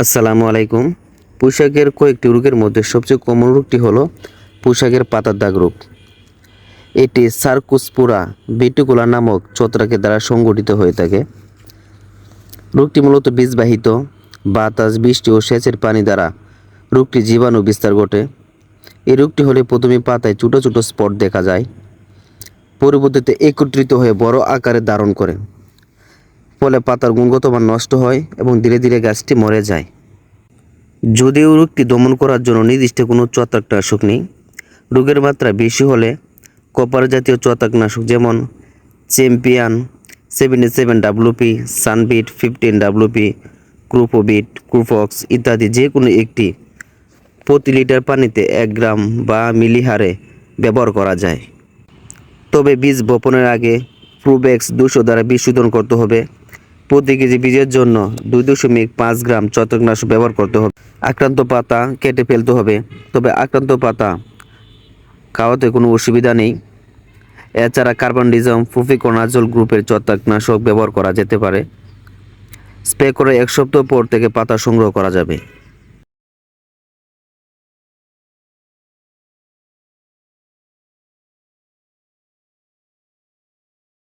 আসসালামু আলাইকুম। পোশাকের কয়েকটি রোগের মধ্যে সবচেয়ে কমন রোগটি হলো পোশাকের পাতার দাগ রোগ এটি সার্কুসপুরা বিটুকুলা নামক ছত্রাকের দ্বারা সংগঠিত হয়ে থাকে। রোগটি মূলত বীজবাহিত, বাতাস, বৃষ্টি ও সেচের পানি দ্বারা রোগটি জীবাণু বিস্তার ঘটে। এই রোগটি হলে প্রথমে পাতায় ছোটো ছোটো স্পট দেখা যায়, পরবর্তীতে একত্রিত হয়ে বড় আকারে ধারণ করে। ফলে পাতার গুণগত মান নষ্ট হয় এবং ধীরে ধীরে গাছটি মরে যায়। যদিও রোগটি দমন করার জন্য নির্দিষ্ট কোনো ছত্রাকনাশক নেই, রোগের মাত্রা বেশি হলে কপার জাতীয় ছত্রাকনাশক যেমন চ্যাম্পিয়ান সেভেন্টি সেভেন ডাব্লুপি সানবিট, ফিফটিন ডাব্লুপি ক্রুপোবিট, ক্রুফক্স ইত্যাদি যে কোনো একটি প্রতি লিটার পানিতে এক গ্রাম বা মিলি হারে ব্যবহার করা যায়। তবে বীজ বপনের আগে প্রুবেক্স দুশো দ্বারা বীজ শোধন করতে হবে। প্রতি কেজি বীজের জন্য দুই দশমিক পাঁচ গ্রাম ছত্রাকনাশক ব্যবহার করতে হবে। আক্রান্ত পাতা কেটে ফেলতে হবে। তবে আক্রান্ত পাতা খাওয়াতে কোনো অসুবিধা নেই। এছাড়া কার্বনডিজম ফুফিকোনাজল গ্রুপের ছত্রাকনাশক ব্যবহার করা যেতে পারে। স্প্রে করে এক সপ্তাহ পর থেকে পাতা সংগ্রহ করা যাবে।